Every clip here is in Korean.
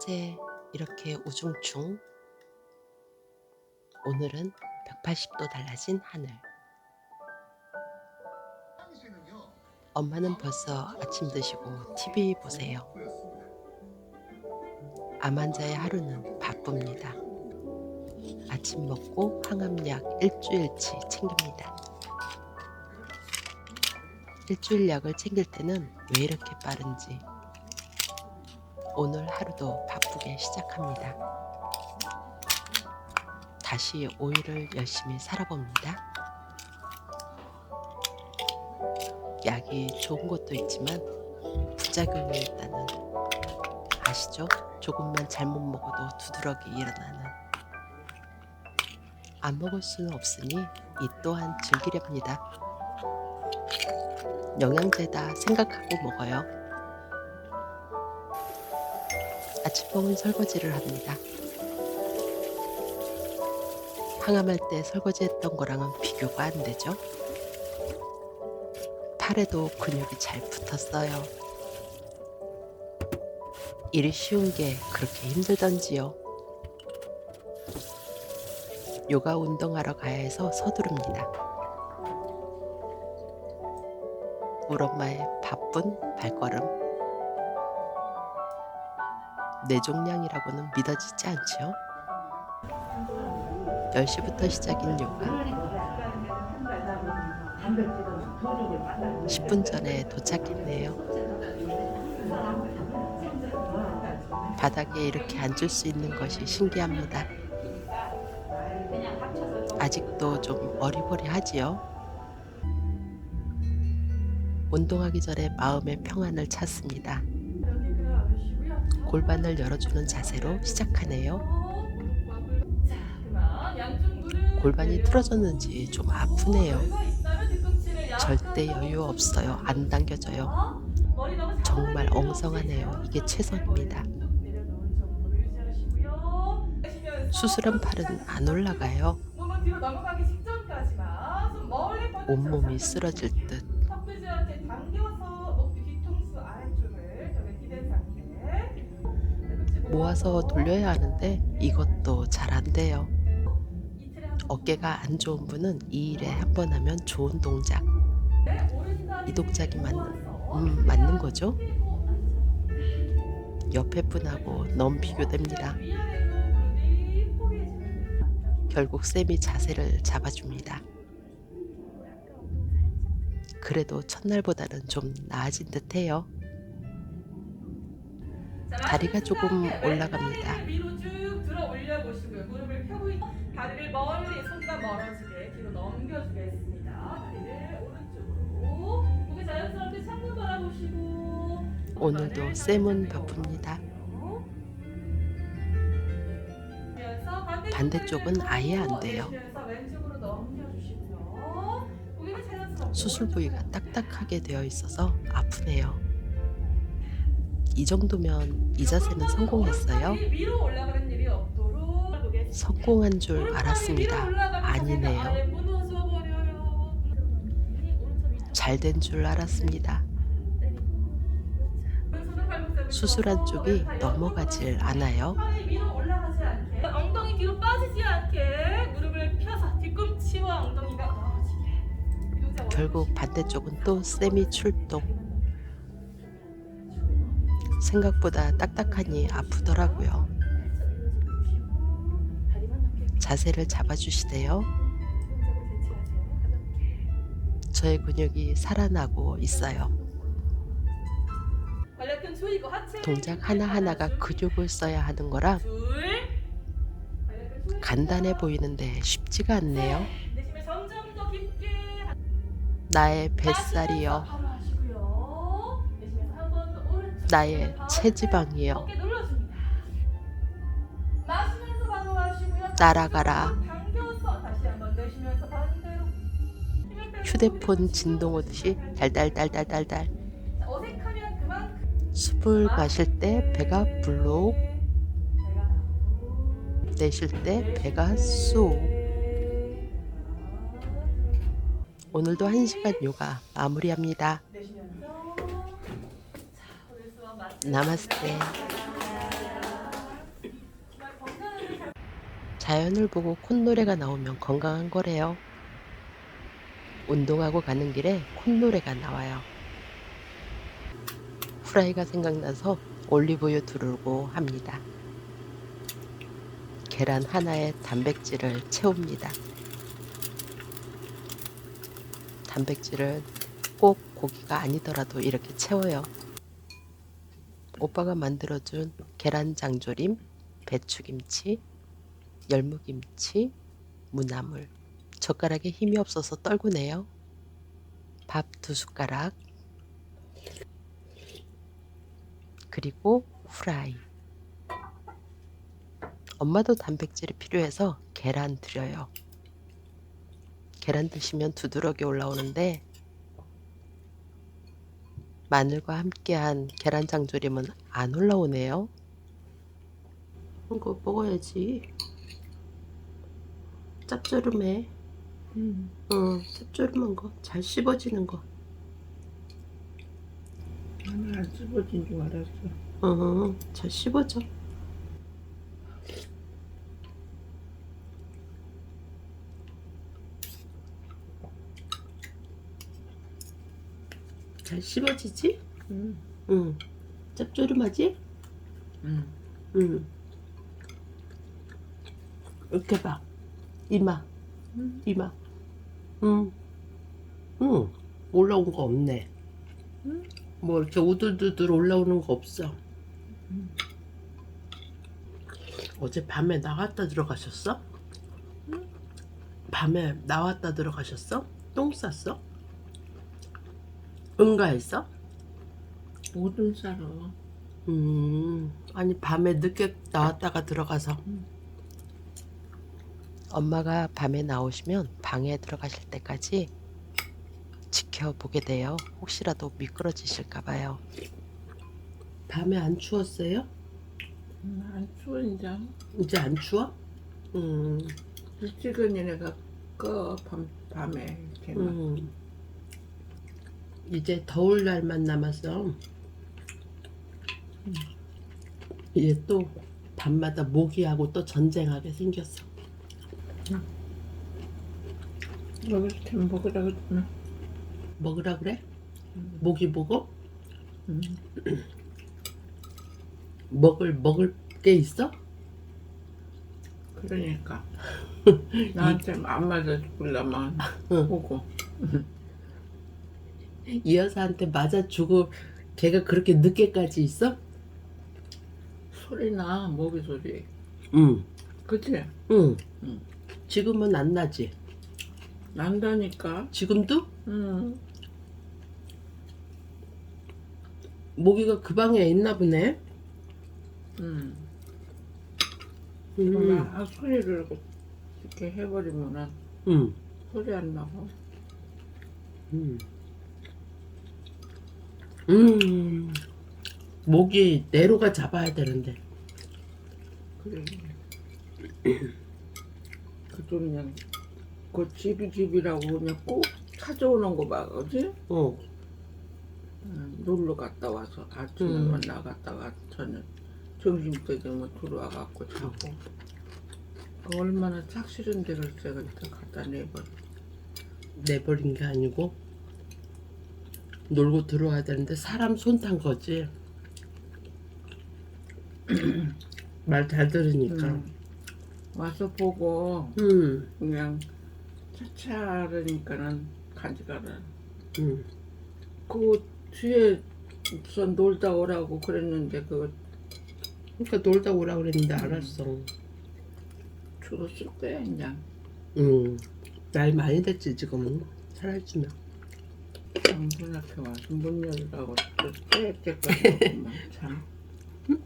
어제 이렇게 우중충, 오늘은 180도 달라진 하늘. 엄마는 벌써 아침 드시고 TV 보세요. 암 환자의 하루는 바쁩니다. 아침 먹고 항암약 일주일치 챙깁니다. 일주일 약을 챙길 때는 왜 이렇게 빠른지 오늘 하루도 바쁘게 시작합니다. 다시 5일을 열심히 살아봅니다. 약이 좋은 것도 있지만 부작용이 있다는 아시죠? 조금만 잘못 먹어도 두드러기 일어나는 안 먹을 수는 없으니 이 또한 즐기렵니다. 영양제다 생각하고 먹어요. 아침밥은 설거지를 합니다. 항암할 때 설거지했던 거랑은 비교가 안 되죠. 팔에도 근육이 잘 붙었어요. 일이 쉬운 게 그렇게 힘들던지요. 요가 운동하러 가야 해서 서두릅니다. 우리 엄마의 바쁜 발걸음. 뇌종양이라고는 믿어지지 않죠? 10시부터 시작인 요가. 10분 전에 도착했네요. 바닥에 이렇게 앉을 수 있는 것이 신기합니다. 아직도 좀 어리버리하지요. 운동하기 전에 마음의 평안을 찾습니다. 골반을 열어주는 자세로 시작하네요. 골반이 틀어졌는지 좀 아프네요. 절대 여유 없어요. 안 당겨져요. 정말 엉성하네요. 이게 최선입니다. 수술한 팔은 안 올라가요. 온몸이 쓰러질 듯. 모아서 돌려야 하는데 이것도 잘 안 돼요. 어깨가 안 좋은 분은 2일에 한 번 하면 좋은 동작. 이 동작이 맞는, 음, 맞는 거죠? 옆에 분하고 너무 비교됩니다. 결국 쌤이 자세를 잡아줍니다. 그래도 첫날보다는 좀 나아진 듯해요. 자, 다리가 조금. 올라갑니다. 위로 쭉 들어 올려 보시고요. 무릎을 펴고 있- 다리를 멀리 손과 멀어지게 뒤로 넘겨주겠습니다. 다리를 오른쪽으로 고개 자연스럽게 창문 바라보시고 오늘도 쌤은 바쁩니다. 반대쪽은 아예 안 돼요. 수술 부위가 딱딱하게 되어 있어서 아프네요. 이 정도면 이 자세는 성공했어요. 성공한 줄 알았습니다. 아니네요. 잘 된 줄 알았습니다. 수술한 쪽이 넘어가질 않아요. 엉덩이 뒤로 빠지지 않게 무릎을 펴서 뒤꿈치와 엉덩이가 결국 반대쪽은 또 쌤이 출동. 생각보다 딱딱하니 아프더라고요. 자세를 잡아주시대요. 저의 근육이 살아나고 있어요. 동작 하나하나가 근육을 써야 하는 거라 간단해 보이는데 쉽지가 않네요. 나의 뱃살이요. 나의 체지방이요. 빼고 휴대폰 진동 오듯이 달달달달달달. 숨을 마실 때 배가 불룩, 내쉴 때 배가 쑥. 오늘도 한 시간 요가 마무리합니다. 내쉬면서 자 오늘 수업 마치겠습니다. 나마스테. 자연을 보고 콧노래가 나오면 건강한 거래요. 운동하고 가는 길에 콧노래가 나와요. 후라이가 생각나서 올리브유 두르고 합니다. 계란 하나에 단백질을 채웁니다. 단백질은 꼭 고기가 아니더라도 이렇게 채워요. 오빠가 만들어준 계란 장조림, 배추김치, 열무김치, 무나물. 젓가락에 힘이 없어서 떨구네요. 밥 두 숟가락. 그리고 후라이. 엄마도 단백질이 필요해서 계란 드려요. 계란 드시면 두드러기 올라오는데 마늘과 함께한 계란 장 조림은 안 올라오네요. 이거 먹어야지. 짭조름해. 음. 응, 짭조름한 거. 잘 씹어지는 거. 나는 안 씹어진 줄 알았어. 응, 잘 씹어져. 잘 씹어지지? 응. 응. 짭조름하지? 응. 응. 이렇게 봐. 이마. 응. 이마. 응. 응. 올라온 거 없네. 응? 뭐 이렇게 우들두들 올라오는 거 없어. 응. 어제 밤에 나갔다 들어가셨어? 밤에 나왔다 들어가셨어? 똥 쌌어? 응가했어? 오줌 싸러. 음, 아니 밤에 늦게 나왔다가 들어가서 음. 엄마가 밤에 나오시면 방에 들어가실 때까지 지켜보게 돼요. 혹시라도 미끄러지실까 봐요. 밤에 안 추웠어요? 응, 안 추워 이제. 이제 안 추워? 음, 일찍은 얘네가 꺼 밤, 밤에 이렇게 막. 음. 이제 더울 날만 남았어. 음. 이제 또 밤마다 모기하고 또 전쟁하게 생겼어. 먹을 때 먹으라 그러나. 먹으라 그래? 음. 모기 보고 응. 먹을 먹을 게 있어? 그러니까. 나한테 안 맞아 죽을라만 응. 보고. 이 여사한테 맞아주고 걔가 그렇게 늦게까지 있어? 소리 나, 모기 소리. 응, 그치? 응. 응. 지금은 안 나지. 난다니까. 지금도 응. 모기가 그 방에 있나 보네. 응. 음, 정말 소리를 이렇게 해버리면은 응, 소리 안 나고. 음. 음. 모기 내로가 잡아야 되는데. 그래. 그좀 그냥 그 집이 집이라고 그냥 꼭 찾아오는 거 봐, 그지? 어, 응, 놀러 갔다 와서 아침에만 음. 나갔다가 저는 점심 때 되면 들어와 갖고 자고. 그 얼마나 착실한 데를 제가 이렇게 갖다 내버려. 내버린 게 아니고 놀고 들어와야 되는데 사람 손 탄 거지. 말 잘 들으니까. 응. 와서 보고 음, 그냥 차차하니까는 간지가라. 음. 그 뒤에 우선 놀다 오라고 그랬는데 그 그러니까 놀다 오라 그랬는데 알았어. 줄었을 거야 그냥 음, 나이 많이 됐지 지금은 살아있으면. 문 앞에 와서 문 열으라고 또 떼떼까지 참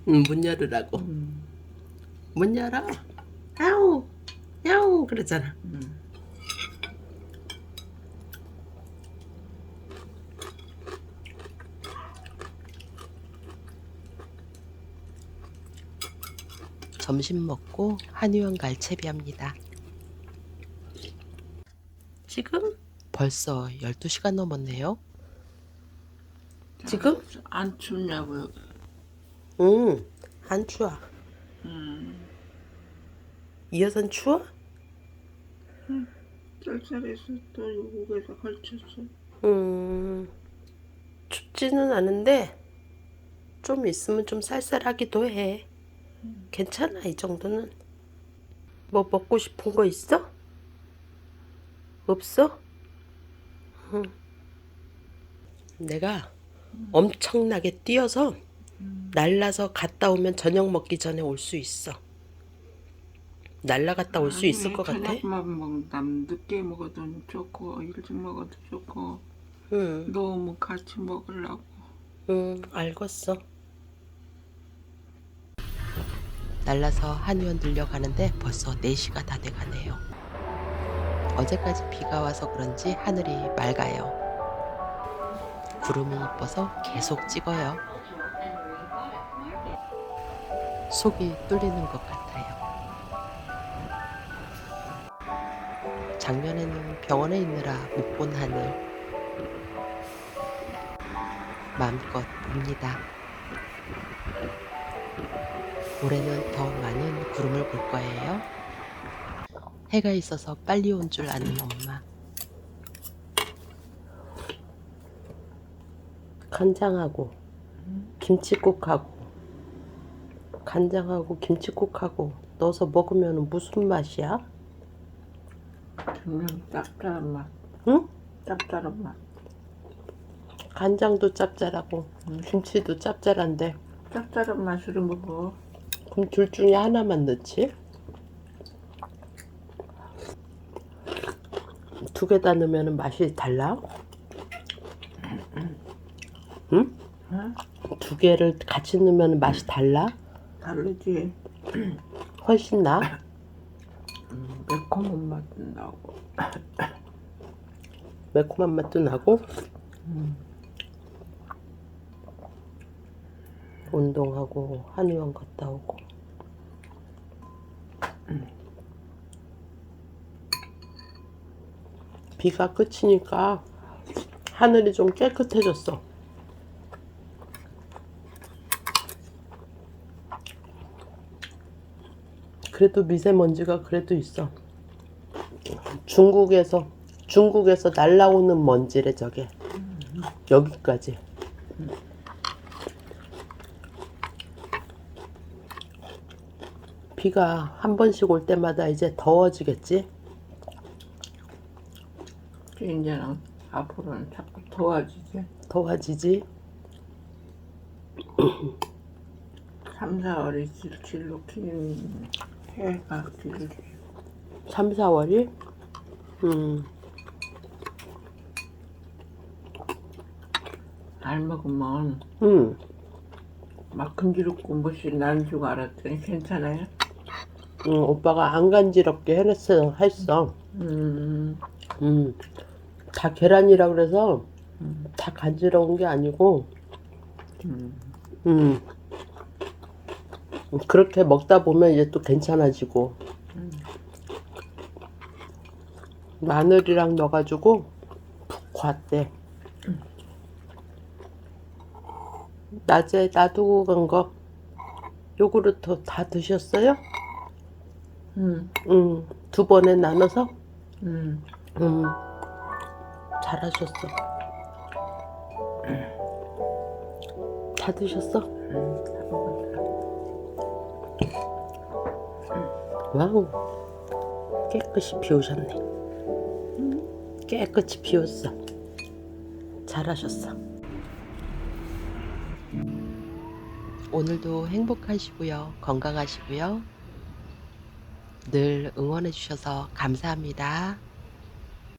음, 문 열으라고. 음, 문 열어. 야옹, 야옹 그랬잖아. 음. 점심 먹고 한의원 갈 채비 합니다. 지금 벌써 12시가 넘었네요. 지금? 안 춥냐고요 응, 안 추워. 음, 이 여산 추워? 쌀쌀해서 또 목에서 걸쳤어. 음, 춥지는 않은데 좀 있으면 좀 쌀쌀하기도 해. 괜찮아 이 정도는. 뭐 먹고 싶은 거 있어? 없어? 응. 내가 엄청나게 뛰어서 날라서 갔다 오면 저녁 먹기 전에 올 수 있어. 날라갔다 올 수 있을 것 같아. 저녁만 먹남 늦게 먹어도 좋고 일찍 먹어도 좋고 응, 너무 같이 먹으려고. 응, 알겠어. 날라서 한의원 들려가는데 벌써 4시가 다 돼가네요. 어제까지 비가 와서 그런지 하늘이 맑아요. 구름이 이뻐서 계속 찍어요. 속이 뚫리는 것 같아요. 작년에는 병원에 있느라 못 본 하늘. 마음껏 봅니다. 올해는 더 많은 구름을 볼 거예요. 해가 있어서 빨리 온 줄 아는 엄마. 간장하고 김치국하고 간장하고 김치국하고 넣어서 먹으면 무슨 맛이야? 그냥 짭짤한 맛. 응? 짭짤한 맛. 간장도 짭짤하고 김치도 짭짤한데 짭짤한 맛으로 먹어. 그럼 둘 중에 하나만 넣지? 두 개 다 넣으면 맛이 달라? 응? 응? 두 개를 같이 넣으면 맛이 달라? 다르지. 훨씬 나? 음, 매콤한 맛도 나고. 매콤한 맛도 나고 음. 운동하고 한의원 갔다 오고 비가 그치니까 하늘이 좀 깨끗해졌어. 그래도 미세먼지가 그래도 있어. 중국에서 중국에서 날라오는 먼지래 저게. 여기까지. 비가 한 번씩 올 때마다 이제 더워지겠지? 이제는 앞으로는 자꾸 더워지지. 더워지지? 3, 4월이 질질로 긴 해가 길지. 3, 4월이? 음, 날 먹으면 음, 막 금지럽고 무시 나는 줄 알았더니 괜찮아요? 음, 오빠가 안 간지럽게 해냈어, 했어. 음, 음, 다 계란이라 그래서 음, 다 간지러운 게 아니고, 음. 음, 그렇게 먹다 보면 이제 또 괜찮아지고. 음. 마늘이랑 넣어가지고 푹 ጓ대. 낮에 놔두고 간 거 요구르트 다 드셨어요? 음, 응, 두 번에 나눠서? 음. 응, 잘하셨어. 다 드셨어? 와우, 깨끗이 비우셨네. 깨끗이 비웠어. 잘하셨어. 오늘도 행복하시고요. 건강하시고요. 늘 응원해 주셔서 감사합니다.